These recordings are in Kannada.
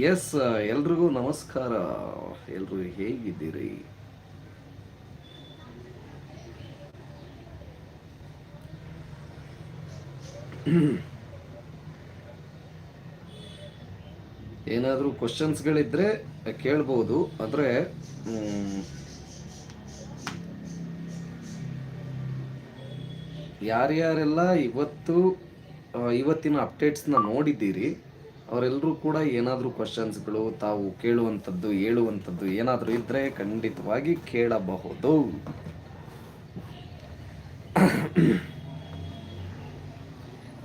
ಎಸ್ ಎಲ್ರಿಗೂ ನಮಸ್ಕಾರ. ಎಲ್ರು ಹೇಗಿದ್ದೀರಿ? ಏನಾದರೂ ಕ್ವಶನ್ಸ್ಗಳಿದ್ರೆ ಕೇಳ್ಬೋದು. ಆದರೆ ಯಾರ್ಯಾರೆಲ್ಲ ಇವತ್ತು ಇವತ್ತಿನ ಅಪ್ಡೇಟ್ಸ್ನ ನೋಡಿದ್ದೀರಿ? ಅವರೆಲ್ಲರೂ ಕೂಡ ಏನಾದರೂ ಕ್ವಶನ್ಸ್ಗಳು ತಾವು ಕೇಳುವಂಥದ್ದು ಹೇಳುವಂಥದ್ದು ಏನಾದರೂ ಇದ್ದರೆ ಖಂಡಿತವಾಗಿ ಕೇಳಬಹುದು.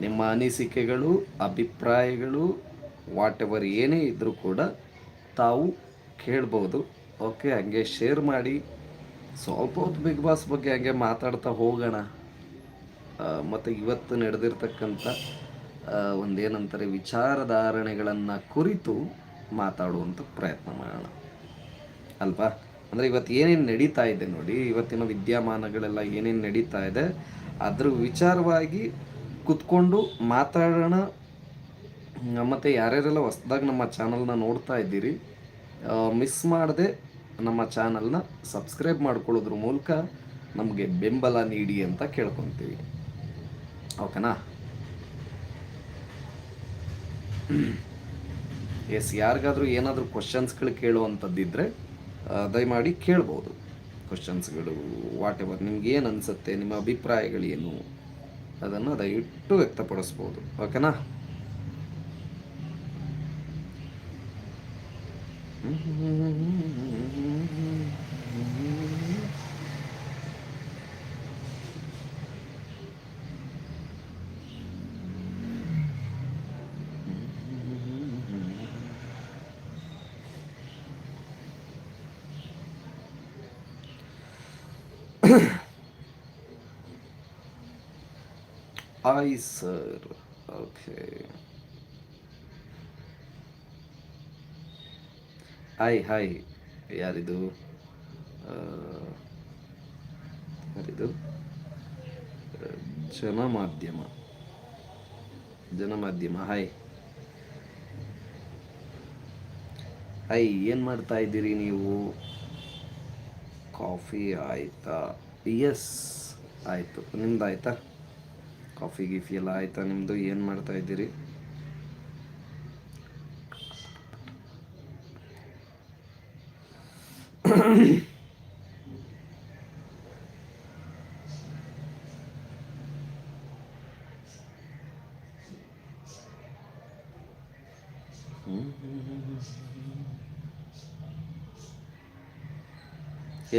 ನಿಮ್ಮ ಅನಿಸಿಕೆಗಳು, ಅಭಿಪ್ರಾಯಗಳು ವಾಟ್ ಎವರ್ ಏನೇ ಇದ್ದರೂ ಕೂಡ ತಾವು ಕೇಳ್ಬೋದು. ಓಕೆ ಹಂಗೆ ಶೇರ್ ಮಾಡಿ. ಸ್ವಲ್ಪ ಹೊತ್ತು ಬಿಗ್ ಬಾಸ್ ಬಗ್ಗೆ ಹಂಗೆ ಮಾತಾಡ್ತಾ ಹೋಗೋಣ. ಮತ್ತು ಇವತ್ತು ನಡೆದಿರ್ತಕ್ಕಂಥ ಒಂದೇನಂತಾರೆ, ವಿಚಾರಧಾರಣೆಗಳನ್ನು ಕುರಿತು ಮಾತಾಡುವಂಥ ಪ್ರಯತ್ನ ಮಾಡೋಣ. ಅಲ್ವಾ? ಅಂದರೆ ಇವತ್ತು ಏನೇನು ನಡೀತಾ ಇದೆ ನೋಡಿ, ಇವತ್ತಿನ ವಿದ್ಯಮಾನಗಳೆಲ್ಲ ಏನೇನು ನಡೀತಾ ಇದೆ, ಅದ್ರ ವಿಚಾರವಾಗಿ ಕುತ್ಕೊಂಡು ಮಾತಾಡೋಣ. ಮತ್ತು ಯಾರ್ಯಾರೆಲ್ಲ ಹೊಸ್ದಾಗಿ ನಮ್ಮ ಚಾನಲ್ನ ನೋಡ್ತಾ ಇದ್ದೀರಿ ಮಿಸ್ ಮಾಡದೆ ನಮ್ಮ ಚಾನಲ್ನ ಸಬ್ಸ್ಕ್ರೈಬ್ ಮಾಡ್ಕೊಳ್ಳೋದ್ರ ಮೂಲಕ ನಮಗೆ ಬೆಂಬಲ ನೀಡಿ ಅಂತ ಕೇಳ್ಕೊತೀವಿ. ಓಕೆನಾ? ಎಸ್ ಯಾರಿಗಾದರೂ ಏನಾದರೂ ಕ್ವಶನ್ಸ್ಗಳು ಕೇಳುವಂಥದ್ದಿದ್ದರೆ ದಯಮಾಡಿ ಕೇಳ್ಬೋದು. ಕ್ವಶನ್ಸ್ಗಳು ವಾಟ್ ಎವರ್ ನಿಮ್ಗೆ ಏನು ಅನಿಸುತ್ತೆ, ನಿಮ್ಮ ಅಭಿಪ್ರಾಯಗಳೇನು ಅದನ್ನು ದಯವಿಟ್ಟು ವ್ಯಕ್ತಪಡಿಸ್ಬೋದು. ಓಕೆನಾ ಆಯ್ ಸರ್ ಓಕೆ ಹಾಯ್ ಹಾಯ್ ಯಾರಿದು ಯಾರಿದು? ಮಾಧ್ಯಮ ಜನಮಾಧ್ಯಮ. ಜನಮಾಧ್ಯಮ. ಹಾಯ್ ಹಾಯ್ ಏನು ಮಾಡ್ತಾ ಇದ್ದೀರಿ ನೀವು? ಕಾಫಿ ಆಯ್ತಾ? ಎಸ್ ಆಯಿತು. ನಿಮ್ದು ಆಯಿತಾ ಕಾಫಿ ಗೀಫಿ ಎಲ್ಲ ಆಯ್ತಾ? ನಿಮ್ಮದು ಏನು ಮಾಡ್ತಾ ಇದ್ದೀರಿ?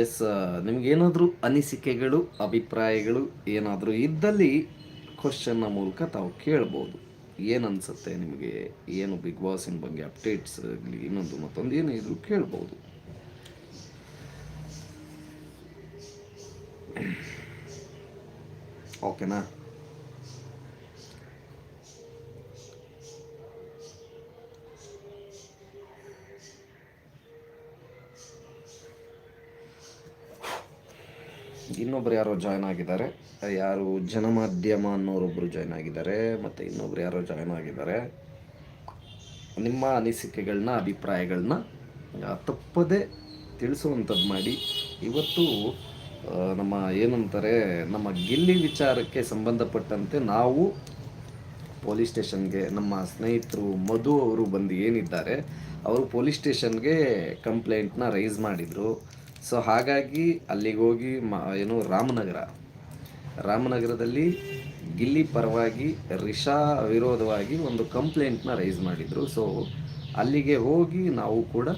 ಎಸ್ ನಿಮಗೇನಾದರೂ ಅನಿಸಿಕೆಗಳು, ಅಭಿಪ್ರಾಯಗಳು ಏನಾದರೂ ಇದ್ದಲ್ಲಿ ಕ್ವಶನ್ನ ಮೂಲಕ ತಾವು ಕೇಳ್ಬೋದು. ಏನು ಅನಿಸುತ್ತೆ ನಿಮಗೆ? ಏನು ಬಿಗ್ ಬಾಸಿನ ಬಗ್ಗೆ ಅಪ್ಡೇಟ್ಸ್ ಆಗಲಿ, ಇನ್ನೊಂದು ಮತ್ತೊಂದು ಏನೇ ಇದ್ರೂ ಕೇಳ್ಬೋದು. ಓಕೆನಾ ಇನ್ನೊಬ್ರು ಯಾರೋ ಜಾಯ್ನ್ ಆಗಿದ್ದಾರೆ. ಯಾರು ಜನಮಾಧ್ಯಮ ಅನ್ನೋರೊಬ್ಬರು ಜಾಯ್ನ್ ಆಗಿದ್ದಾರೆ, ಮತ್ತು ಇನ್ನೊಬ್ರು ಯಾರೋ ಜಾಯ್ನ್ ಆಗಿದ್ದಾರೆ. ನಿಮ್ಮ ಅನಿಸಿಕೆಗಳನ್ನ ಅಭಿಪ್ರಾಯಗಳನ್ನ ತಪ್ಪದೇ ತಪ್ಪದೆ ತಿಳಿಸುವಂಥದ್ದು ಮಾಡಿ. ಇವತ್ತು ನಮ್ಮ ಏನಂತಾರೆ, ನಮ್ಮ ಗಿಲ್ಲಿ ವಿಚಾರಕ್ಕೆ ಸಂಬಂಧಪಟ್ಟಂತೆ ನಾವು ಪೊಲೀಸ್ ಸ್ಟೇಷನ್ಗೆ, ನಮ್ಮ ಸ್ನೇಹಿತರು ಮಧು ಅವರು ಬಂದು ಏನಿದ್ದಾರೆ, ಅವರು ಪೊಲೀಸ್ ಸ್ಟೇಷನ್ಗೆ ಕಂಪ್ಲೇಂಟ್ನ ರೈಸ್ ಮಾಡಿದರು. ಸೊ ಹಾಗಾಗಿ ಅಲ್ಲಿಗೆ ಹೋಗಿ ಮ, ಏನು, ರಾಮನಗರ. ರಾಮನಗರದಲ್ಲಿ ಗಿಲ್ಲಿ ಪರವಾಗಿ ರಿಷಾ ವಿರೋಧವಾಗಿ ಒಂದು ಕಂಪ್ಲೇಂಟ್ನ ರೈಸ್ ಮಾಡಿದರು. ಸೊ ಅಲ್ಲಿಗೆ ಹೋಗಿ ನಾವು ಕೂಡ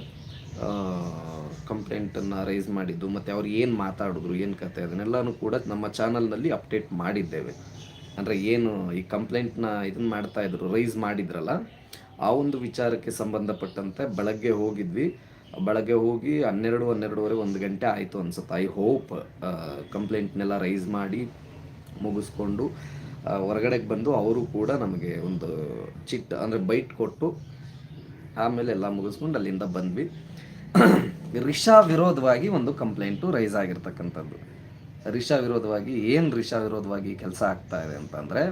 ಕಂಪ್ಲೇಂಟನ್ನು ರೈಸ್ ಮಾಡಿದ್ದು, ಮತ್ತು ಅವ್ರು ಏನು ಮಾತಾಡಿದ್ರು, ಏನು ಕತೆ, ಅದನ್ನೆಲ್ಲನೂ ಕೂಡ ನಮ್ಮ ಚಾನಲ್ನಲ್ಲಿ ಅಪ್ಡೇಟ್ ಮಾಡಿದ್ದೇವೆ. ಅಂದರೆ ಏನು, ಈ ಕಂಪ್ಲೇಂಟ್ನ ಇದನ್ನು ಮಾಡ್ತಾಯಿದ್ರು ರೈಸ್ ಮಾಡಿದ್ರಲ್ಲ, ಆ ಒಂದು ವಿಚಾರಕ್ಕೆ ಸಂಬಂಧಪಟ್ಟಂತೆ ಬೆಳಗ್ಗೆ ಹೋಗಿದ್ವಿ. ಬೆಳಗ್ಗೆ ಹೋಗಿ ಹನ್ನೆರಡು, ಹನ್ನೆರಡುವರೆ, ಒಂದು ಗಂಟೆ ಆಯಿತು ಅನ್ಸುತ್ತೆ. ಐ ಹೋಪ್ ಕಂಪ್ಲೇಂಟ್ನೆಲ್ಲ ರೈಸ್ ಮಾಡಿ ಮುಗಿಸ್ಕೊಂಡು ಹೊರಗಡೆಗೆ ಬಂದು ಅವರು ಕೂಡ ನಮಗೆ ಒಂದು ಚಿಟ್, ಅಂದರೆ ಬೈಟ್ ಕೊಟ್ಟು ಆಮೇಲೆ ಎಲ್ಲ ಮುಗಿಸ್ಕೊಂಡು ಅಲ್ಲಿಂದ ಬಂದ್ವಿ. ರಿಷಾ ವಿರೋಧವಾಗಿ ಒಂದು ಕಂಪ್ಲೇಂಟು ರೈಸ್ ಆಗಿರ್ತಕ್ಕಂಥದ್ದು. ರಿಷಾ ವಿರೋಧವಾಗಿ, ಏನು ರಿಷಾ ವಿರೋಧವಾಗಿ ಕೆಲಸ ಆಗ್ತಾ ಇದೆ ಅಂತಂದರೆ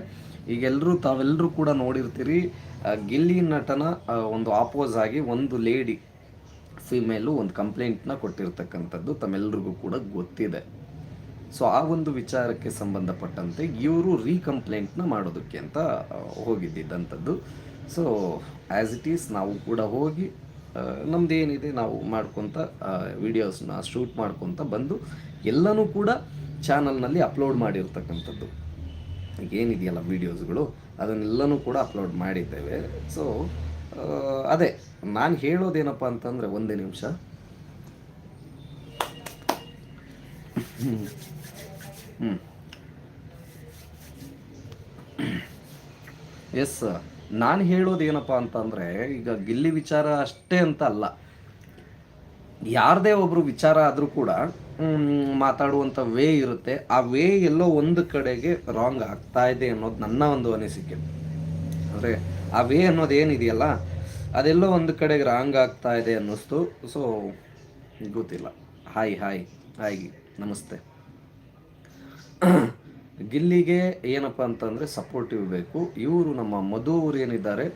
ಈಗೆಲ್ಲರೂ ತಾವೆಲ್ಲರೂ ಕೂಡ ನೋಡಿರ್ತೀರಿ ಗಿಲ್ಲಿ ನಟನ ಒಂದು ಆಪೋಸ್ ಆಗಿ ಒಂದು ಲೇಡಿ ಫಿಮೇಲು ಒಂದು ಕಂಪ್ಲೇಂಟ್ನ ಕೊಟ್ಟಿರ್ತಕ್ಕಂಥದ್ದು ತಮ್ಮೆಲ್ರಿಗೂ ಕೂಡ ಗೊತ್ತಿದೆ. ಸೊ, ಆ ಒಂದು ವಿಚಾರಕ್ಕೆ ಸಂಬಂಧಪಟ್ಟಂತೆ ಇವರು ರೀಕಂಪ್ಲೇಂಟ್ನ ಮಾಡೋದಕ್ಕೆ ಅಂತ ಹೋಗಿದ್ದಂಥದ್ದು ಸೊ ಆ್ಯಸ್ ಇಟ್ ಈಸ್ ನಾವು ಕೂಡ ಹೋಗಿ ನಮ್ಮದೇನಿದೆ ನಾವು ಮಾಡ್ಕೊತ ವಿಡಿಯೋಸ್ನ ಶೂಟ್ ಮಾಡ್ಕೊತ ಬಂದು ಎಲ್ಲನೂ ಕೂಡ ಚಾನಲ್ನಲ್ಲಿ ಅಪ್ಲೋಡ್ ಮಾಡಿರ್ತಕ್ಕಂಥದ್ದು. ಏನಿದೆಯಲ್ಲ ವೀಡಿಯೋಸ್ಗಳು ಅದನ್ನೆಲ್ಲನೂ ಕೂಡ ಅಪ್ಲೋಡ್ ಮಾಡಿದ್ದೇವೆ. ಸೊ ಅದೇ, ನಾನು ಹೇಳೋದೇನಪ್ಪ ಅಂತಂದರೆ ಒಂದೇ ನಿಮಿಷ. ಹ್ಞೂ ಎಸ್, ನಾನು ಹೇಳೋದೇನಪ್ಪ ಅಂತಂದರೆ, ಈಗ ಗಿಲ್ಲಿ ವಿಚಾರ ಅಷ್ಟೇ ಅಂತ ಅಲ್ಲ. ಯಾರದೇ ಒಬ್ಬರು ವಿಚಾರ ಆದರೂ ಕೂಡ ಮಾತಾಡುವಂಥ ವೇ ಇರುತ್ತೆ. ಆ ವೇ ಎಲ್ಲೋ ಒಂದು ಕಡೆಗೆ ರಾಂಗ್ ಆಗ್ತಾ ಇದೆ ಅನ್ನೋದು ನನ್ನ ಒಂದು ಅನಿಸಿಕೆ. ಅಂದರೆ ಆ ವೇ ಅನ್ನೋದು ಏನಿದೆಯಲ್ಲ, ಅದೆಲ್ಲೋ ಒಂದು ಕಡೆಗೆ ರಾಂಗ್ ಆಗ್ತಾ ಇದೆ ಅನ್ನಿಸ್ತು. ಸೊ ಗೊತ್ತಿಲ್ಲ. ಹಾಯ್ ಹಾಯ್ ಹಾಯ್ ನಮಸ್ತೆ. ಗಿಲ್ಲಿಗೆ ಏನಪ್ಪ ಅಂತಂದರೆ ಸಪೋರ್ಟಿವ್ ಬೇಕು. ಇವರು ನಮ್ಮ ಮಧು ಅವರು ಏನಿದ್ದಾರೆ,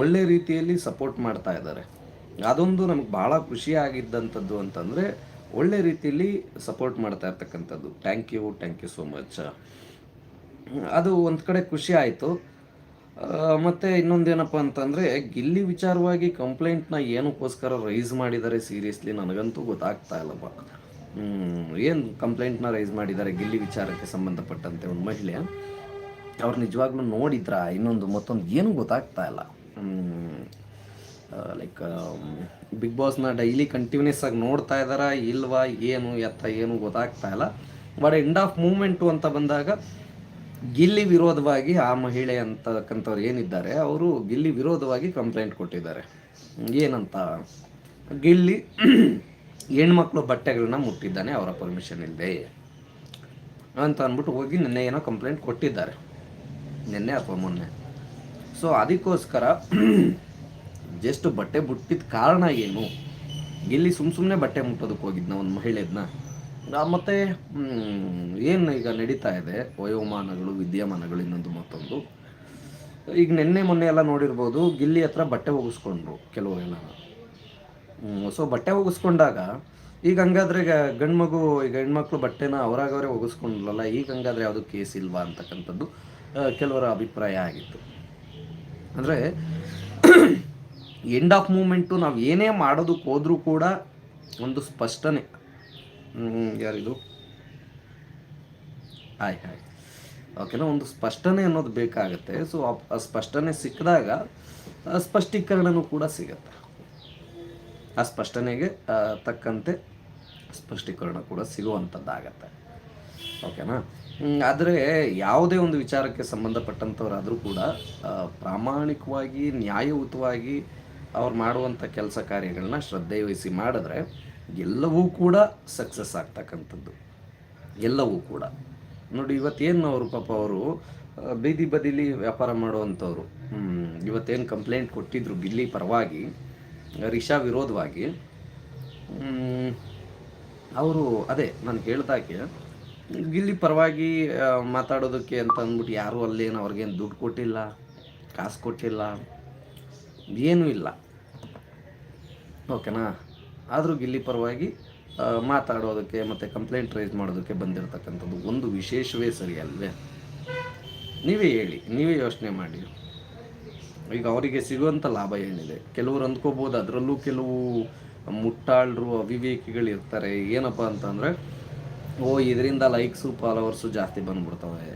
ಒಳ್ಳೆ ರೀತಿಯಲ್ಲಿ ಸಪೋರ್ಟ್ ಮಾಡ್ತಾ ಇದ್ದಾರೆ. ಅದೊಂದು ನಮ್ಗೆ ಭಾಳ ಖುಷಿಯಾಗಿದ್ದಂಥದ್ದು ಅಂತಂದರೆ, ಒಳ್ಳೆ ರೀತಿಯಲ್ಲಿ ಸಪೋರ್ಟ್ ಮಾಡ್ತಾ ಇರ್ತಕ್ಕಂಥದ್ದು. Thank you thank you so much ಅದು ಒಂದು ಕಡೆ ಖುಷಿ ಆಯಿತು. ಮತ್ತು ಇನ್ನೊಂದೇನಪ್ಪ ಅಂತಂದರೆ, ಗಿಲ್ಲಿ ವಿಚಾರವಾಗಿ ಕಂಪ್ಲೇಂಟ್ನ ಏನಕ್ಕೋಸ್ಕರ ರೈಸ್ ಮಾಡಿದ್ದಾರೆ ಸೀರಿಯಸ್ಲಿ ನನಗಂತೂ ಗೊತ್ತಾಗ್ತಾ ಇಲ್ಲಪ್ಪ. ಏನು ಕಂಪ್ಲೇಂಟ್ನ ರೈಸ್ ಮಾಡಿದ್ದಾರೆ, ಗಿಲ್ಲಿ ವಿಚಾರಕ್ಕೆ ಸಂಬಂಧಪಟ್ಟಂತೆ ಒಂದು ಮಹಿಳೆ. ಅವ್ರು ನಿಜವಾಗ್ಲೂ ನೋಡಿದ್ರ? ಇನ್ನೊಂದು, ಮತ್ತೊಂದು ಏನೂ ಗೊತ್ತಾಗ್ತಾ ಇಲ್ಲ. ಲೈಕ್ ಬಿಗ್ ಬಾಸ್ನ ಡೈಲಿ ಕಂಟಿನ್ಯೂಸ್ ಆಗಿ ನೋಡ್ತಾ ಇದ್ದಾರಾ, ಇಲ್ವಾ, ಏನು, ಎತ್ತ, ಏನು ಗೊತ್ತಾಗ್ತಾ ಇಲ್ಲ. ಬಟ್ ಎಂಡ್ ಆಫ್ ಮೂಮೆಂಟು ಅಂತ ಬಂದಾಗ ಗಿಲ್ಲಿ ವಿರೋಧವಾಗಿ ಆ ಮಹಿಳೆ ಅಂತಕ್ಕಂಥವ್ರು ಏನಿದ್ದಾರೆ, ಅವರು ಗಿಲ್ಲಿ ವಿರೋಧವಾಗಿ ಕಂಪ್ಲೇಂಟ್ ಕೊಟ್ಟಿದ್ದಾರೆ. ಏನಂತ? ಗಿಲ್ಲಿ ಹೆಣ್ಮಕ್ಳು ಬಟ್ಟೆಗಳನ್ನ ಮುಟ್ಟಿದ್ದಾನೆ, ಅವರ ಪರ್ಮಿಷನ್ ಇಲ್ಲದೆ ಅಂತ ಅಂದ್ಬಿಟ್ಟು ಹೋಗಿ ನಿನ್ನೆ ಏನೋ ಕಂಪ್ಲೇಂಟ್ ಕೊಟ್ಟಿದ್ದಾರೆ. ನಿನ್ನೆ ಅಥವಾ ಮೊನ್ನೆ. ಸೊ ಅದಕ್ಕೋಸ್ಕರ ಜಸ್ಟ್ ಬಟ್ಟೆ ಮುಟ್ಟಿದ ಕಾರಣ ಏನು? ಗಿಲ್ಲಿ ಸುಮ್ಮ ಸುಮ್ಮನೆ ಬಟ್ಟೆ ಮುಟ್ಟೋದಕ್ಕೆ ಹೋಗಿದ್ನ, ಒಂದು ಮಹಿಳೆದನ್ನ ಮತ್ತು ಏನು ಈಗ ನಡೀತಾ ಇದೆ? ವಯೋಮಾನಗಳು, ವಿದ್ಯಮಾನಗಳು ಇನ್ನೊಂದು ಮತ್ತೊಂದು. ಈಗ ನಿನ್ನೆ ಮೊನ್ನೆ ಎಲ್ಲ ನೋಡಿರ್ಬೋದು, ಗಿಲ್ಲಿ ಹತ್ರ ಬಟ್ಟೆ ಒಗಿಸ್ಕೊಂಡ್ರು ಕೆಲವರೆಲ್ಲ ಸೊ ಬಟ್ಟೆ ಒಗಿಸ್ಕೊಂಡಾಗ, ಈಗ ಹಂಗಾದ್ರೆ ಗಂಡು ಮಗು ಈಗ ಹೆಣ್ಮಕ್ಳು ಬಟ್ಟೆನ ಅವರಾಗವರೇ ಒಗಿಸ್ಕೊಂಡ್ರಲ್ಲ ಈಗ ಹಂಗಾದ್ರೆ ಯಾವುದು ಕೇಸ್ ಇಲ್ವಾ ಅಂತಕ್ಕಂಥದ್ದು ಕೆಲವರ ಅಭಿಪ್ರಾಯ ಆಗಿತ್ತು. ಅಂದರೆ ಎಂಡ್ ಆಫ್ ಮೂಮೆಂಟು ನಾವು ಏನೇ ಮಾಡೋದಕ್ಕೆ ಹೋದರೂ ಕೂಡ ಒಂದು ಸ್ಪಷ್ಟನೆ. ಹ್ಮ್, ಯಾರಿದು ಹಾಯ್ ಹಾಯ್ ಓಕೆನಾ ಒಂದು ಸ್ಪಷ್ಟನೆ ಅನ್ನೋದು ಬೇಕಾಗುತ್ತೆ. ಸೊ ಸ್ಪಷ್ಟನೆ ಸಿಕ್ಕಿದಾಗ ಸ್ಪಷ್ಟೀಕರಣನೂ ಕೂಡ ಸಿಗತ್ತೆ. ಆ ಸ್ಪಷ್ಟನೆಗೆ ತಕ್ಕಂತೆ ಸ್ಪಷ್ಟೀಕರಣ ಕೂಡ ಸಿಗುವಂಥದ್ದಾಗತ್ತೆ ಓಕೆನಾ ಆದರೆ ಯಾವುದೇ ಒಂದು ವಿಚಾರಕ್ಕೆ ಸಂಬಂಧಪಟ್ಟಂಥವರಾದರೂ ಕೂಡ ಪ್ರಾಮಾಣಿಕವಾಗಿ ನ್ಯಾಯಯುತವಾಗಿ ಅವ್ರು ಮಾಡುವಂಥ ಕೆಲಸ ಕಾರ್ಯಗಳನ್ನ ಶ್ರದ್ಧೆ ವಹಿಸಿ ಮಾಡಿದ್ರೆ ಎಲ್ಲವೂ ಕೂಡ ಸಕ್ಸಸ್ ಆಗ್ತಕ್ಕಂಥದ್ದು. ಎಲ್ಲವೂ ಕೂಡ. ನೋಡಿ ಇವತ್ತೇನು ಅವರು ಪಾಪ ಅವರು ಬೀದಿ ಬದಿಲಿ ವ್ಯಾಪಾರ ಮಾಡುವಂಥವ್ರು. ಇವತ್ತೇನು ಕಂಪ್ಲೇಂಟ್ ಕೊಟ್ಟಿದ್ರು, ಗಿಲ್ಲಿ ಪರವಾಗಿ, ರಿಷಾ ವಿರೋಧವಾಗಿ. ಅವರು ಅದೇ ನಾನು ಹೇಳ್ದಾಗೆ ಗಿಲ್ಲಿ ಪರವಾಗಿ ಮಾತಾಡೋದಕ್ಕೆ ಅಂತ ಅಂದ್ಬಿಟ್ಟು ಯಾರೂ ಅಲ್ಲೇನು ಅವ್ರಿಗೇನು ದುಡ್ಡು ಕೊಟ್ಟಿಲ್ಲ, ಕಾಸು ಕೊಟ್ಟಿಲ್ಲ, ಏನೂ ಇಲ್ಲ. ಓಕೆನಾ ಆದರೂ ಇಲ್ಲಿ ಪರವಾಗಿ ಮಾತಾಡೋದಕ್ಕೆ ಮತ್ತು ಕಂಪ್ಲೇಂಟ್ ರೈಸ್ ಮಾಡೋದಕ್ಕೆ ಬಂದಿರತಕ್ಕಂಥದ್ದು ಒಂದು ವಿಶೇಷವೇ ಸರಿ ಅಲ್ವೇ? ನೀವೇ ಹೇಳಿ, ನೀವೇ ಯೋಚನೆ ಮಾಡಿ. ಈಗ ಅವರಿಗೆ ಸಿಗುವಂಥ ಲಾಭ ಏನಿದೆ? ಕೆಲವರು ಅಂದ್ಕೋಬೋದು, ಅದರಲ್ಲೂ ಕೆಲವು ಮುಟ್ಟಾಳರು, ಅವಿವೇಕಿಗಳು ಇರ್ತಾರೆ. ಏನಪ್ಪ ಅಂತಂದರೆ, ಓ, ಇದರಿಂದ ಲೈಕ್ಸು ಫಾಲೋವರ್ಸು ಜಾಸ್ತಿ ಬಂದ್ಬಿಡ್ತವೆ.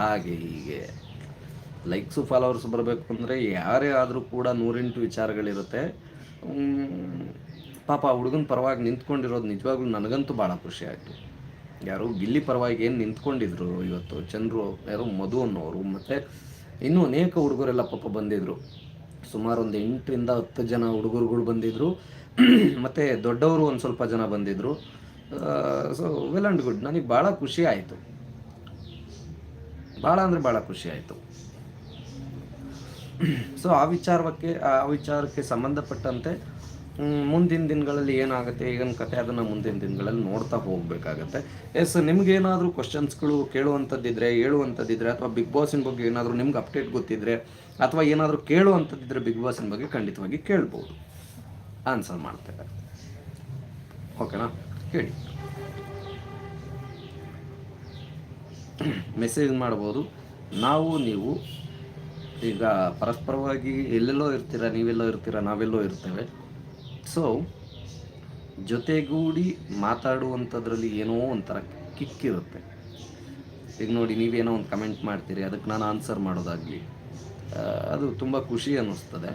ಹಾಗೆ, ಹೀಗೆ. ಲೈಕ್ಸು ಫಾಲೋವರ್ಸ್ ಬರಬೇಕು ಅಂದರೆ ಯಾರೇ ಆದರೂ ಕೂಡ ನೂರೆಂಟು ವಿಚಾರಗಳಿರುತ್ತೆ. ಮ್, ಆ ಹುಡುಗನ ಪರವಾಗಿ ನಿಂತ್ಕೊಂಡಿರೋದು ನಿಜವಾಗ್ಲೂ ನನಗಂತೂ ಭಾಳ ಖುಷಿ ಆಯಿತು. ಯಾರು ಗಿಲ್ಲಿ ಪರವಾಗಿ ಏನು ನಿಂತ್ಕೊಂಡಿದ್ರು ಇವತ್ತು ಚಂದ್ರು ಯಾರು ಮಧು ಅನ್ನೋರು ಮತ್ತು ಇನ್ನೂ ಅನೇಕ ಹುಡುಗರೆಲ್ಲ ಪಾಪ ಬಂದಿದ್ದರು ಸುಮಾರು ಒಂದು ಎಂಟರಿಂದ ಹತ್ತು ಜನ ಹುಡುಗರುಗಳು ಬಂದಿದ್ದರು ಮತ್ತು ದೊಡ್ಡವರು ಒಂದು ಸ್ವಲ್ಪ ಜನ ಬಂದಿದ್ದರು ಸೊ ವೆಲ್ ಆ್ಯಂಡ್ ಗುಡ್ ನನಗೆ ಭಾಳ ಖುಷಿ ಆಯಿತು. ಭಾಳ ಅಂದರೆ ಭಾಳ ಖುಷಿ ಆಯಿತು. ಸೊ ಆ ವಿಚಾರಕ್ಕೆ ಆ ವಿಚಾರಕ್ಕೆ ಸಂಬಂಧಪಟ್ಟಂತೆ ಮುಂದಿನ ದಿನಗಳಲ್ಲಿ ಏನಾಗುತ್ತೆ? ಈಗಿನ ಕತೆ ಅದನ್ನು ಮುಂದಿನ ದಿನಗಳಲ್ಲಿ ನೋಡ್ತಾ ಹೋಗಬೇಕಾಗತ್ತೆ. ಎಸ್ ನಿಮಗೇನಾದರೂ ಕ್ವಶನ್ಸ್ಗಳು ಕೇಳುವಂಥದ್ದಿದ್ರೆ ಹೇಳುವಂಥದ್ದಿದ್ರೆ ಅಥವಾ ಬಿಗ್ ಬಾಸಿನ ಬಗ್ಗೆ ಏನಾದರೂ ನಿಮ್ಗೆ ಅಪ್ಡೇಟ್ ಗೊತ್ತಿದ್ರೆ, ಅಥವಾ ಏನಾದರೂ ಕೇಳುವಂಥದ್ದಿದ್ರೆ ಬಿಗ್ ಬಾಸಿನ ಬಗ್ಗೆ ಖಂಡಿತವಾಗಿ ಕೇಳ್ಬೋದು. ಆನ್ಸರ್ ಮಾಡ್ತೇವೆ. ಓಕೆನಾ ಹೇಳಿ. ಮೆಸೇಜ್ ಮಾಡ್ಬೋದು. ನಾವು, ನೀವು, ಈಗ ಪರಸ್ಪರವಾಗಿ ಎಲ್ಲೆಲ್ಲೋ ಇರ್ತೀರ, ನೀವೆಲ್ಲೋ ಇರ್ತೀರ, ನಾವೆಲ್ಲೋ ಇರ್ತೇವೆ. ಸೊ ಜೊತೆಗೂಡಿ ಮಾತಾಡುವಂಥದ್ರಲ್ಲಿ ಏನೋ ಒಂಥರ ಕಿಕ್ಕಿರುತ್ತೆ. ಈಗ ನೋಡಿ, ನೀವೇನೋ ಒಂದು ಕಮೆಂಟ್ ಮಾಡ್ತೀರಿ, ಅದಕ್ಕೆ ನಾನು ಆನ್ಸರ್ ಮಾಡೋದಾಗಲಿ. ಅದು ತುಂಬ ಖುಷಿ ಅನ್ನಿಸ್ತದೆ.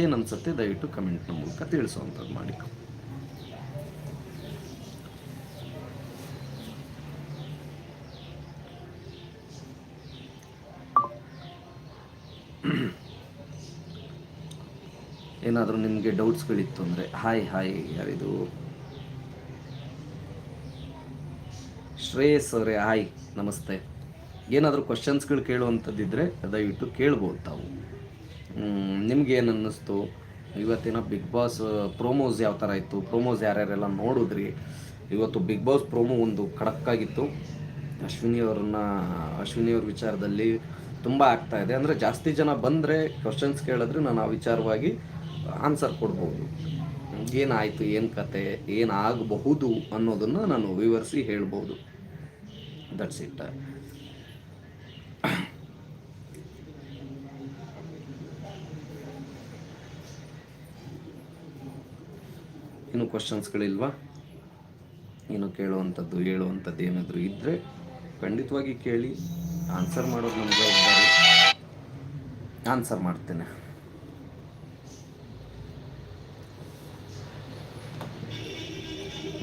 ಏನು ಅನಿಸುತ್ತೆ? ದಯವಿಟ್ಟು ಕಮೆಂಟ್ನ ಮೂಲಕ ತಿಳಿಸುವಂಥದ್ದು ಮಾಡಿ. ಏನಾದರೂ ನಿಮಗೆ ಡೌಟ್ಸ್ಗಳಿತ್ತು ಅಂದರೆ ಹಾಯ್ ಹಾಯ್ ಯಾರಿದು? ಶ್ರೇಯಸ್ ಅವರೇ ಹಾಯ್ ನಮಸ್ತೆ. ಏನಾದರೂ ಕ್ವಶನ್ಸ್ಗಳು ಕೇಳುವಂಥದ್ದಿದ್ದರೆ ದಯವಿಟ್ಟು ಕೇಳ್ಬೋದು ತಾವು. ನಿಮ್ಗೆ ಏನು ಅನ್ನಿಸ್ತು? ಇವತ್ತಿನ ಬಿಗ್ ಬಾಸ್ ಪ್ರೋಮೋಸ್ ಯಾವ ಥರ ಇತ್ತು? ಪ್ರೋಮೋಸ್ ಯಾರ್ಯಾರೆಲ್ಲ ನೋಡಿದ್ರಿ? ಇವತ್ತು ಬಿಗ್ ಬಾಸ್ ಪ್ರೋಮೋ ಒಂದು ಖಡಕ್ಕಾಗಿತ್ತು. ಅಶ್ವಿನಿ ಅವ್ರನ್ನ, ಅಶ್ವಿನಿ ಅವ್ರ ವಿಚಾರದಲ್ಲಿ ತುಂಬ ಆಗ್ತಾ ಇದೆ. ಅಂದರೆ ಜಾಸ್ತಿ ಜನ ಬಂದರೆ ಕ್ವಶನ್ಸ್ ಕೇಳಿದ್ರೆ ನಾನು ಆ ವಿಚಾರವಾಗಿ ಆನ್ಸರ್ ಕೊಡ್ಬೋದು. ಏನಾಯಿತು, ಏನು ಕತೆ, ಏನಾಗಬಹುದು ಅನ್ನೋದನ್ನು ನಾನು ವಿವರಿಸಿ ಹೇಳ್ಬೋದು. ದಟ್ಸ್ ಇಟ್ ಇನ್ನು ಕ್ವಶನ್ಸ್ಗಳಿಲ್ವಾ ಇನ್ನು ಕೇಳುವಂಥದ್ದು, ಹೇಳುವಂಥದ್ದು ಏನಾದರೂ ಇದ್ದರೆ ಖಂಡಿತವಾಗಿ ಕೇಳಿ. ಆನ್ಸರ್ ಮಾಡೋದು ಜವಾಬ್ದಾರಿ. ಆನ್ಸರ್ ಮಾಡ್ತೇನೆ.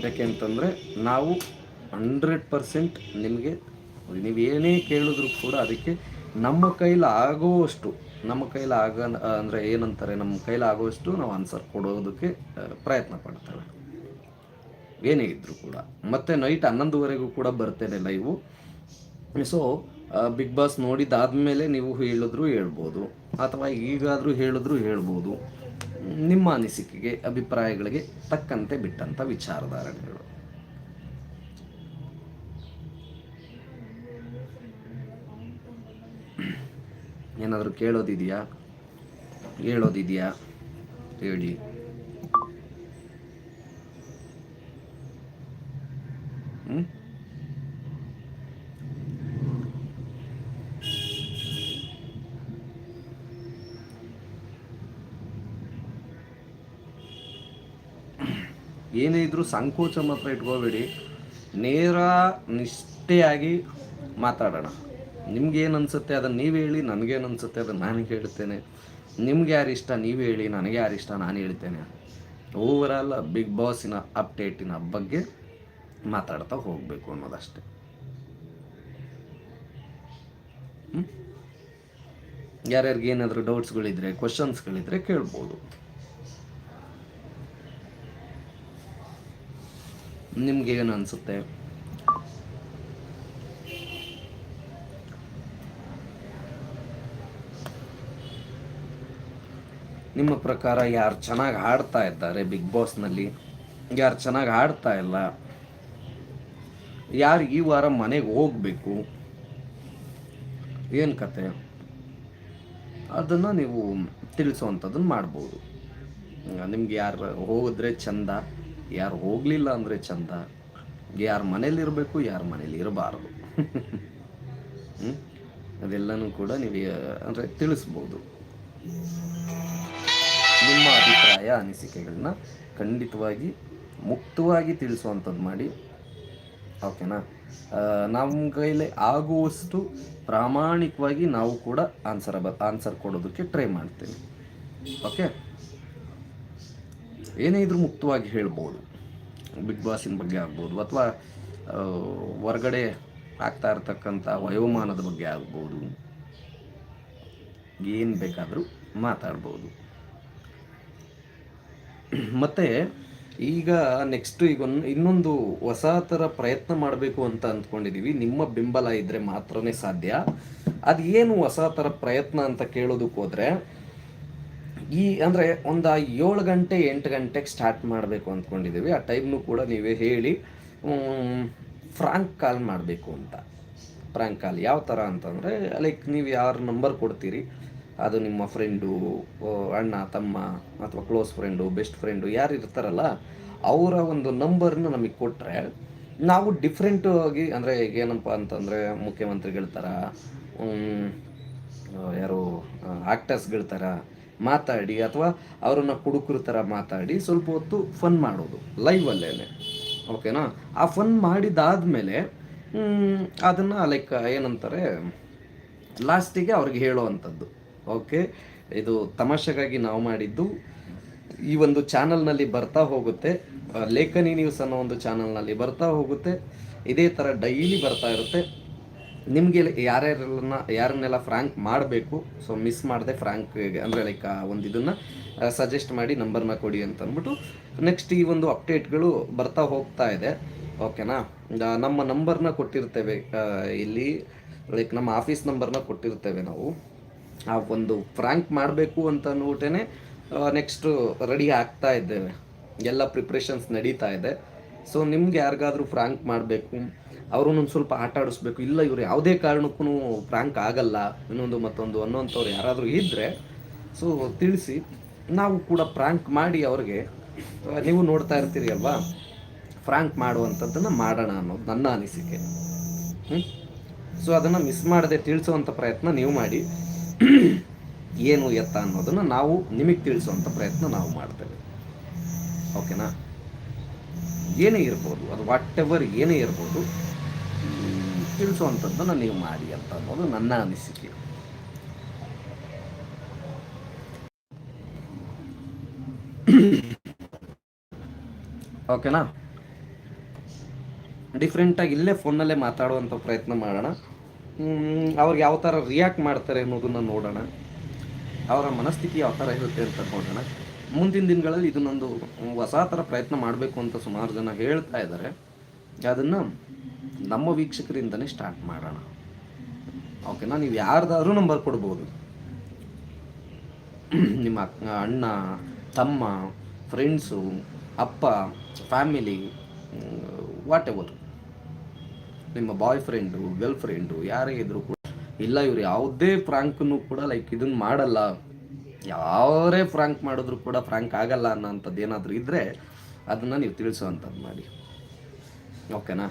ಯಾಕೆಂತಂದರೆ ನಾವು ಹಂಡ್ರೆಡ್ ಪರ್ಸೆಂಟ್ ನಿಮಗೆ ನೀವೇನೇ ಕೇಳಿದ್ರು ಕೂಡ ಅದಕ್ಕೆ ನಮ್ಮ ಕೈಲಿ ಆಗುವಷ್ಟು, ನಮ್ಮ ಕೈಲಿ ಆಗ, ಅಂದರೆ ಏನಂತಾರೆ, ನಮ್ಮ ಕೈಲಿ ಆಗುವಷ್ಟು ನಾವು ಆನ್ಸರ್ ಕೊಡೋದಕ್ಕೆ ಪ್ರಯತ್ನ ಪಡ್ತೇವೆ. ಏನೇ ಇದ್ದರೂ ಕೂಡ. ಮತ್ತು ನೈಟ್ ಹನ್ನೊಂದುವರೆಗೂ ಕೂಡ ಬರ್ತೇನೆ ಲೈವು ಸೊ ಬಿಗ್ ಬಾಸ್ ನೋಡಿದಾದ್ಮೇಲೆ ನೀವು ಹೇಳಿದ್ರು ಹೇಳ್ಬೋದು, ಅಥವಾ ಈಗಾದರೂ ಹೇಳಿದ್ರು ಹೇಳ್ಬೋದು. ನಿಮ್ಮ ಅನಿಸಿಕೆಗೆ ಅಭಿಪ್ರಾಯಗಳಿಗೆ ತಕ್ಕಂತೆ ಬಿಟ್ಟಂಥ ವಿಚಾರಧಾರಣೆಗಳು. ಏನಾದರೂ ಕೇಳೋದಿದೆಯಾ? ಹೇಳೋದಿದೆಯಾ? ಹೇಳಿ. ಏನೇ ಇದ್ರೂ ಸಂಕೋಚ ಮಾತ್ರ ಇಟ್ಕೋಬೇಡಿ. ನೇರ ನಿಷ್ಠೆಯಾಗಿ ಮಾತಾಡೋಣ. ನಿಮ್ಗೇನು ಅನಿಸುತ್ತೆ ಅದನ್ನು ನೀವು ಹೇಳಿ ನನಗೇನು ಅನಿಸುತ್ತೆ ಅದನ್ನು ನಾನು ಹೇಳ್ತೇನೆ ನಿಮ್ಗೆ ಯಾರು ಇಷ್ಟ, ನೀವು ಹೇಳಿ, ನನಗೆ ಯಾರು ಇಷ್ಟ, ನಾನು ಹೇಳ್ತೇನೆ. ಓವರಾಲ್ ಬಿಗ್ ಬಾಸಿನ ಅಪ್ಡೇಟಿನ ಬಗ್ಗೆ ಮಾತಾಡ್ತಾ ಹೋಗಬೇಕು ಅನ್ನೋದಷ್ಟೇ? ಯಾರ್ಯಾರಿಗೆ ಏನಾದರೂ ಡೌಟ್ಸ್ಗಳಿದ್ರೆ ಕ್ವಶನ್ಸ್ಗಳಿದ್ರೆ ಕೇಳ್ಬೋದು. ನಿಮ್ಗೆ ಏನು ಅನಿಸುತ್ತೆ? ನಿಮ್ಮ ಪ್ರಕಾರ ಯಾರು ಚೆನ್ನಾಗಿ ಹಾಡ್ತಾ ಇದ್ದಾರೆ ಬಿಗ್ ಬಾಸ್ನಲ್ಲಿ ಯಾರು ಚೆನ್ನಾಗಿ ಹಾಡ್ತಾ ಇಲ್ಲ? ಯಾರು ಈ ವಾರ ಮನೆಗೆ ಹೋಗಬೇಕು? ಏನು ಕತೆ? ಅದನ್ನು ನೀವು ತಿಳಿಸುವಂಥದ್ದನ್ನು ಮಾಡ್ಬೋದು. ನಿಮ್ಗೆ ಯಾರು ಹೋಗಿದ್ರೆ ಚಂದ? ಯಾರು ಹೋಗಲಿಲ್ಲ ಅಂದರೆ ಚಂದ. ಯಾರು ಮನೇಲಿ ಇರಬೇಕು, ಯಾರು ಮನೇಲಿ ಇರಬಾರ್ದು? ಅದೆಲ್ಲನೂ ಕೂಡ ನೀವು ಅಂದರೆ ತಿಳಿಸ್ಬೋದು. ನಿಮ್ಮ ಅಭಿಪ್ರಾಯ, ಅನಿಸಿಕೆಗಳನ್ನ ಖಂಡಿತವಾಗಿ ಮುಕ್ತವಾಗಿ ತಿಳಿಸುವಂಥದ್ದು ಮಾಡಿ. ಓಕೆನಾ ನಮ್ಮ ಕೈಲಿ ಆಗುವಷ್ಟು ಪ್ರಾಮಾಣಿಕವಾಗಿ ನಾವು ಕೂಡ ಆನ್ಸರ್ ಬ ಆನ್ಸರ್ ಕೊಡೋದಕ್ಕೆ ಟ್ರೈ ಮಾಡ್ತೀವಿ ಓಕೆ ಏನೇ ಇದ್ರೂ ಮುಕ್ತವಾಗಿ ಹೇಳ್ಬೋದು. ಬಿಗ್ ಬಾಸಿನ ಬಗ್ಗೆ ಆಗ್ಬೋದು ಅಥವಾ ಹೊರಗಡೆ ಆಗ್ತಾ ಇರ್ತಕ್ಕಂಥ ವಯೋಮಾನದ ಬಗ್ಗೆ ಆಗ್ಬೋದು. ಏನು ಬೇಕಾದರೂ ಮಾತಾಡ್ಬೋದು. ಮತ್ತು ಈಗ ನೆಕ್ಸ್ಟ್ ಈಗ ಒಂದು, ಇನ್ನೊಂದು ಹೊಸ ಥರ ಪ್ರಯತ್ನ ಮಾಡಬೇಕು ಅಂತ ಅಂದ್ಕೊಂಡಿದ್ದೀವಿ ನಿಮ್ಮ ಬೆಂಬಲ ಇದ್ದರೆ ಮಾತ್ರನೇ ಸಾಧ್ಯ. ಅದು ಏನು ಹೊಸ ಥರ ಪ್ರಯತ್ನ ಅಂತ ಕೇಳೋದಕ್ಕೆ ಈ ಅಂದರೆ ಒಂದು ಏಳು ಗಂಟೆ, ಎಂಟು ಗಂಟೆಗೆ ಸ್ಟಾರ್ಟ್ ಮಾಡಬೇಕು ಅಂದ್ಕೊಂಡಿದ್ದೀವಿ ಆ ಟೈಮ್ನು ಕೂಡ ನೀವೇ ಹೇಳಿ ಫ್ರಾಂಕ್ ಕಾಲ್ ಮಾಡಬೇಕು ಅಂತ. ಫ್ರಾಂಕ್ ಕಾಲ್ ಯಾವ ಥರ ಅಂತಂದರೆ ಲೈಕ್ ನೀವು ಯಾರ ನಂಬರ್ ಕೊಡ್ತೀರಿ, ಅದು ನಿಮ್ಮ ಫ್ರೆಂಡು ಅಣ್ಣ, ತಮ್ಮ ಅಥವಾ ಕ್ಲೋಸ್ ಫ್ರೆಂಡು ಬೆಸ್ಟ್ ಫ್ರೆಂಡು ಯಾರು ಇರ್ತಾರಲ್ಲ, ಅವರ ಒಂದು ನಂಬರ್ನ ನಮಗೆ ಕೊಟ್ಟರೆ ನಾವು ಡಿಫ್ರೆಂಟ್ ಆಗಿ, ಅಂದರೆ ಏನಪ್ಪ ಅಂತಂದರೆ ಮುಖ್ಯಮಂತ್ರಿಗಳ ಥರ ಯಾರು ಆ್ಯಕ್ಟರ್ಸ್ಗಳ ಥರ ಮಾತಾಡಿ ಅಥವಾ ಅವರನ್ನು ಕುಡುಕರ ಥರ ಮಾತಾಡಿ ಸ್ವಲ್ಪ ಹೊತ್ತು ಫನ್ ಮಾಡೋದು ಲೈವಲ್ಲೇ ಓಕೆನಾ ಆ ಫನ್ ಮಾಡಿದಾದ್ಮೇಲೆ ಅದನ್ನು ಲೈಕ್ ಏನಂತಾರೆ ಲಾಸ್ಟಿಗೆ ಅವ್ರಿಗೆ ಹೇಳುವಂಥದ್ದು. ಓಕೆ ಇದು ತಮಾಷೆಗಾಗಿ ನಾವು ಮಾಡಿದ್ದು, ಈ ಒಂದು ಚಾನಲ್ನಲ್ಲಿ ಬರ್ತಾ ಹೋಗುತ್ತೆ. ಲೇಖನಿ ನ್ಯೂಸ್ ಅನ್ನೋ ಒಂದು ಚಾನಲ್ನಲ್ಲಿ ಬರ್ತಾ ಹೋಗುತ್ತೆ. ಇದೇ ಥರ ಡೈಲಿ ಬರ್ತಾ ಇರುತ್ತೆ. ನಿಮಗೆ ಯಾರ್ಯಾರೆಲ್ಲ ಯಾರನ್ನೆಲ್ಲ ಫ್ರಾಂಕ್ ಮಾಡಬೇಕು ಸೊ ಮಿಸ್ ಮಾಡದೆ ಫ್ರಾಂಕ್ ಅಂದರೆ ಲೈಕ್ ಒಂದು ಇದನ್ನು ಸಜೆಸ್ಟ್ ಮಾಡಿ ನಂಬರ್ನ ಕೊಡಿ ಅಂತ ಅಂದ್ಬಿಟ್ಟು ನೆಕ್ಸ್ಟ್ ಈ ಒಂದು ಅಪ್ಡೇಟ್ಗಳು ಬರ್ತಾ ಹೋಗ್ತಾ ಇದೆ. ಓಕೆನಾ ನಮ್ಮ ನಂಬರ್ನ ಕೊಟ್ಟಿರ್ತೇವೆ ಇಲ್ಲಿ ಲೈಕ್ ನಮ್ಮ ಆಫೀಸ್ ನಂಬರ್ನ ಕೊಟ್ಟಿರ್ತೇವೆ ನಾವು. ಆ ಒಂದು ಫ್ರಾಂಕ್ ಮಾಡಬೇಕು ಅಂತ ಅಂದ್ಬಿಟ್ಟೇ ನೆಕ್ಸ್ಟು ರೆಡಿ ಆಗ್ತಾ ಇದ್ದೇವೆ. ಎಲ್ಲ ಪ್ರಿಪ್ರೇಷನ್ಸ್ ನಡೀತಾ ಇದೆ. ಸೊ ನಿಮ್ಗೆ ಯಾರಿಗಾದ್ರೂ ಫ್ರಾಂಕ್ ಮಾಡಬೇಕು ಅವ್ರನ್ನೊಂದು ಸ್ವಲ್ಪ ಆಟ ಆಡಿಸ್ಬೇಕು. ಇಲ್ಲ, ಇವ್ರು ಯಾವುದೇ ಕಾರಣಕ್ಕೂ ಪ್ರಾಂಕ್ ಆಗಲ್ಲ, ಇನ್ನೊಂದು ಮತ್ತೊಂದು ಅನ್ನೋಂಥವ್ರು ಯಾರಾದರೂ ಇದ್ದರೆ ಸೊ ತಿಳಿಸಿ, ನಾವು ಕೂಡ ಪ್ರಾಂಕ್ ಮಾಡಿ ಅವ್ರಿಗೆ ನೀವು ನೋಡ್ತಾ ಇರ್ತೀರಿ ಅಲ್ವಾ? ಫ್ರಾಂಕ್ ಮಾಡುವಂಥದ್ದನ್ನು ಮಾಡೋಣ ಅನ್ನೋದು ನನ್ನ ಅನಿಸಿಕೆ. ಹ್ಞೂ ಸೊ ಅದನ್ನು ಮಿಸ್ ಮಾಡದೆ ತಿಳಿಸುವಂಥ ಪ್ರಯತ್ನ ನೀವು ಮಾಡಿ. ಏನು ಎತ್ತ ಅನ್ನೋದನ್ನು ನಾವು ನಿಮಗೆ ತಿಳಿಸುವಂಥ ಪ್ರಯತ್ನ ನಾವು ಮಾಡ್ತೇವೆ. ಓಕೆನಾ ಏನೇ ಇರ್ಬೋದು, ಅದು ವಾಟ್ ಎವರ್ ಏನೇ ಇರ್ಬೋದು ತಿಳಿಸುವಂಥದ್ದನ್ನು ನೀವು ಮಾಡಿ ಅಂತ ಅನ್ನೋದು ನನ್ನ ಅನಿಸಿಕೆ. ಓಕೆನಾ ಡಿಫ್ರೆಂಟಾಗಿ ಇಲ್ಲೇ ಫೋನಲ್ಲೇ ಮಾತಾಡುವಂಥ ಪ್ರಯತ್ನ ಮಾಡೋಣ. ಅವ್ರಿಗೆ ಯಾವ ಥರ ರಿಯಾಕ್ಟ್ ಮಾಡ್ತಾರೆ ಅನ್ನೋದನ್ನು ನೋಡೋಣ. ಅವರ ಮನಸ್ಥಿತಿ ಯಾವ ಥರ ಇರುತ್ತೆ ಅಂತ ನೋಡೋಣ. ಮುಂದಿನ ದಿನಗಳಲ್ಲಿ ಇದನ್ನೊಂದು ಹೊಸ ಥರ ಪ್ರಯತ್ನ ಮಾಡಬೇಕು ಅಂತ ಸುಮಾರು ಜನ ಹೇಳ್ತಾ ಇದ್ದಾರೆ. ಅದನ್ನು ನಮ್ಮ ವೀಕ್ಷಕರಿಂದನೇ ಸ್ಟಾರ್ಟ್ ಮಾಡೋಣ. ಓಕೆನಾ ನೀವು ಯಾರ್ದಾದ್ರೂ ನಂಬರ್ ಕೊಡ್ಬೋದು. ನಿಮ್ಮ ಅಣ್ಣ, ತಮ್ಮ ಫ್ರೆಂಡ್ಸು ಅಪ್ಪ ಫ್ಯಾಮಿಲಿ ವಾಟ್ ಎವರ್ ನಿಮ್ಮ ಬಾಯ್ ಫ್ರೆಂಡು ಗರ್ಲ್ ಫ್ರೆಂಡು ಯಾರೇ ಇದ್ರು ಕೂಡ, ಇಲ್ಲ ಇವರು ಯಾವುದೇ ಫ್ರಾಂಕನ್ನು ಕೂಡ ಲೈಕ್ ಇದನ್ನು ಮಾಡಲ್ಲ. ಯಾರೇ ಫ್ರಾಂಕ್ ಮಾಡಿದ್ರು ಕೂಡ ಫ್ರಾಂಕ್ ಆಗಲ್ಲ ಅನ್ನೋಂಥದ್ದು ಏನಾದರೂ ಇದ್ದರೆ ಅದನ್ನು ನೀವು ತಿಳಿಸುವಂಥದ್ದು ಮಾಡಿ. ಓಕೆನಾ?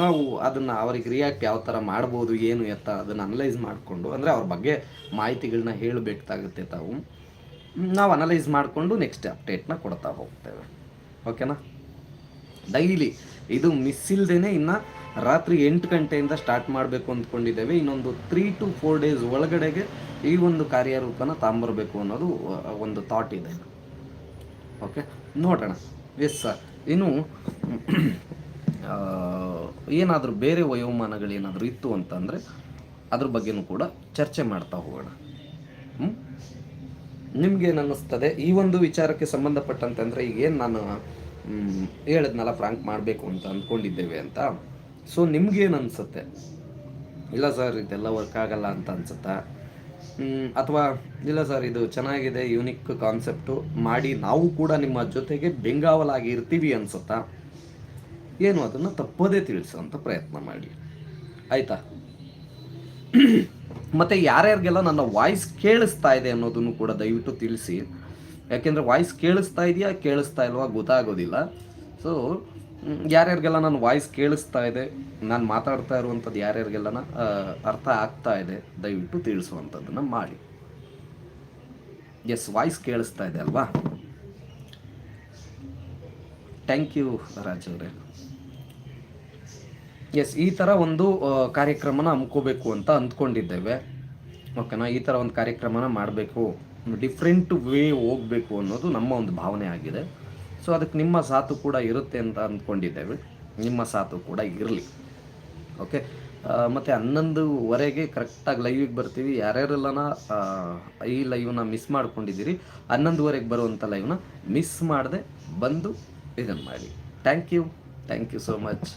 ನಾವು ಅದನ್ನು ಅವ್ರಿಗೆ ರಿಯಾಕ್ಟ್ ಯಾವ ಥರ ಮಾಡ್ಬೋದು, ಏನು ಎತ್ತ ಅದನ್ನು ಅನಲೈಸ್ ಮಾಡಿಕೊಂಡು, ಅಂದರೆ ಅವ್ರ ಬಗ್ಗೆ ಮಾಹಿತಿಗಳನ್ನ ಹೇಳಬೇಕಾಗುತ್ತೆ ತಾವು. ನಾವು ಅನಲೈಸ್ ಮಾಡಿಕೊಂಡು ನೆಕ್ಸ್ಟ್ ಅಪ್ಡೇಟ್ನ ಕೊಡ್ತಾ ಹೋಗ್ತೇವೆ. ಓಕೆನಾ? ಡೈಲಿ ಇದು ಮಿಸ್ ಇಲ್ಲದೇ ಇನ್ನು ರಾತ್ರಿ ಎಂಟು ಗಂಟೆಯಿಂದ ಸ್ಟಾರ್ಟ್ ಮಾಡಬೇಕು ಅಂದ್ಕೊಂಡಿದ್ದೇವೆ. ಇನ್ನೊಂದು ತ್ರೀ ಟು ಫೋರ್ ಡೇಸ್ ಒಳಗಡೆಗೆ ಈ ಒಂದು ಕಾರ್ಯರೂಪನ ತಾಂಬರಬೇಕು ಅನ್ನೋದು ಒಂದು ಥಾಟ್ ಇದೆ. ಓಕೆ? ನೋಡೋಣ. ಎಸ್ ಸರ್ ಇನ್ನು ಏನಾದರೂ ಬೇರೆ ವಯೋಮಾನಗಳೇನಾದರೂ ಇತ್ತು ಅಂತಂದರೆ ಅದ್ರ ಬಗ್ಗೆನೂ ಕೂಡ ಚರ್ಚೆ ಮಾಡ್ತಾ ಹೋಗೋಣ. ಹ್ಞೂ ನಿಮ್ಗೇನು ಅನ್ನಿಸ್ತದೆ? ಈ ಒಂದು ವಿಚಾರಕ್ಕೆ ಸಂಬಂಧಪಟ್ಟಂತೆ ಅಂದರೆ ಈಗೇನು ನಾನು ಹೇಳಿದ್ನಲ್ಲ ಫ್ರಾಂಕ್ ಮಾಡಬೇಕು ಅಂತ ಅಂದ್ಕೊಂಡಿದ್ದೇವೆ ಅಂತ. ಸೊ ನಿಮ್ಗೇನು ಅನಿಸುತ್ತೆ? ಇಲ್ಲ ಸರ್ ಇದೆಲ್ಲ ವರ್ಕ್ ಆಗಲ್ಲ ಅಂತ ಅನ್ಸುತ್ತಾ? ಅಥವಾ ಇಲ್ಲ ಸರ್ ಇದು ಚೆನ್ನಾಗಿದೆ ಯೂನಿಕ್ ಕಾನ್ಸೆಪ್ಟು ಮಾಡಿ ನಾವು ಕೂಡ ನಿಮ್ಮ ಜೊತೆಗೆ ಬೆಂಗಾವಲಾಗಿ ಇರ್ತೀವಿ ಅನ್ಸುತ್ತಾ? ಏನು ಅದನ್ನು ತಪ್ಪದೇ ತಿಳಿಸುವಂಥ ಪ್ರಯತ್ನ ಮಾಡಿ. ಆಯಿತಾ? ಮತ್ತು ಯಾರ್ಯಾರಿಗೆಲ್ಲ ನನ್ನ ವಾಯ್ಸ್ ಕೇಳಿಸ್ತಾ ಇದೆ ಅನ್ನೋದನ್ನು ಕೂಡ ದಯವಿಟ್ಟು ತಿಳಿಸಿ. ಯಾಕೆಂದರೆ ವಾಯ್ಸ್ ಕೇಳಿಸ್ತಾ ಇದೆಯಾ, ಕೇಳಿಸ್ತಾ ಇಲ್ವಾ ಗೊತ್ತಾಗೋದಿಲ್ಲ. ಸೊ ಯಾರ್ಯಾರಿಗೆಲ್ಲ ನನ್ನ ವಾಯ್ಸ್ ಕೇಳಿಸ್ತಾ ಇದೆ, ನಾನು ಮಾತಾಡ್ತಾ ಇರುವಂಥದ್ದು ಯಾರ್ಯಾರಿಗೆಲ್ಲ ಅರ್ಥ ಆಗ್ತಾ ಇದೆ, ದಯವಿಟ್ಟು ತಿಳಿಸುವಂಥದ್ದನ್ನು ಮಾಡಿ. ಎಸ್ ವಾಯ್ಸ್ ಕೇಳಿಸ್ತಾ ಇದೆ ಅಲ್ವಾ? ಥ್ಯಾಂಕ್ ಯು ರಾಜ್ ಅವರೇ. ಎಸ್ ಈ ಥರ ಒಂದು ಕಾರ್ಯಕ್ರಮನ ಹಮ್ಕೋಬೇಕು ಅಂತ ಅಂದ್ಕೊಂಡಿದ್ದೇವೆ. ಓಕೆನಾ ಈ ಥರ ಒಂದು ಕಾರ್ಯಕ್ರಮನ ಮಾಡಬೇಕು ಡಿಫ್ರೆಂಟ್ ವೇ ಹೋಗಬೇಕು ಅನ್ನೋದು ನಮ್ಮ ಒಂದು ಭಾವನೆ ಆಗಿದೆ. ಸೊ ಅದಕ್ಕೆ ನಿಮ್ಮ ಸಾಥು ಕೂಡ ಇರುತ್ತೆ ಅಂತ ಅಂದ್ಕೊಂಡಿದ್ದೇವೆ. ನಿಮ್ಮ ಸಾಥು ಕೂಡ ಇರಲಿ. ಓಕೆ ಮತ್ತು ಹನ್ನೊಂದುವರೆಗೆ ಕರೆಕ್ಟಾಗಿ ಲೈವಿಗೆ ಬರ್ತೀವಿ. ಯಾರ್ಯಾರೆಲ್ಲನ ಈ ಲೈವ್ನ ಮಿಸ್ ಮಾಡ್ಕೊಂಡಿದ್ದೀರಿ, ಹನ್ನೊಂದುವರೆಗೆ ಬರುವಂಥ ಲೈವ್ನ ಮಿಸ್ ಮಾಡದೆ ಬಂದು ಇದನ್ನು ಮಾಡಿ. Thank you thank you so much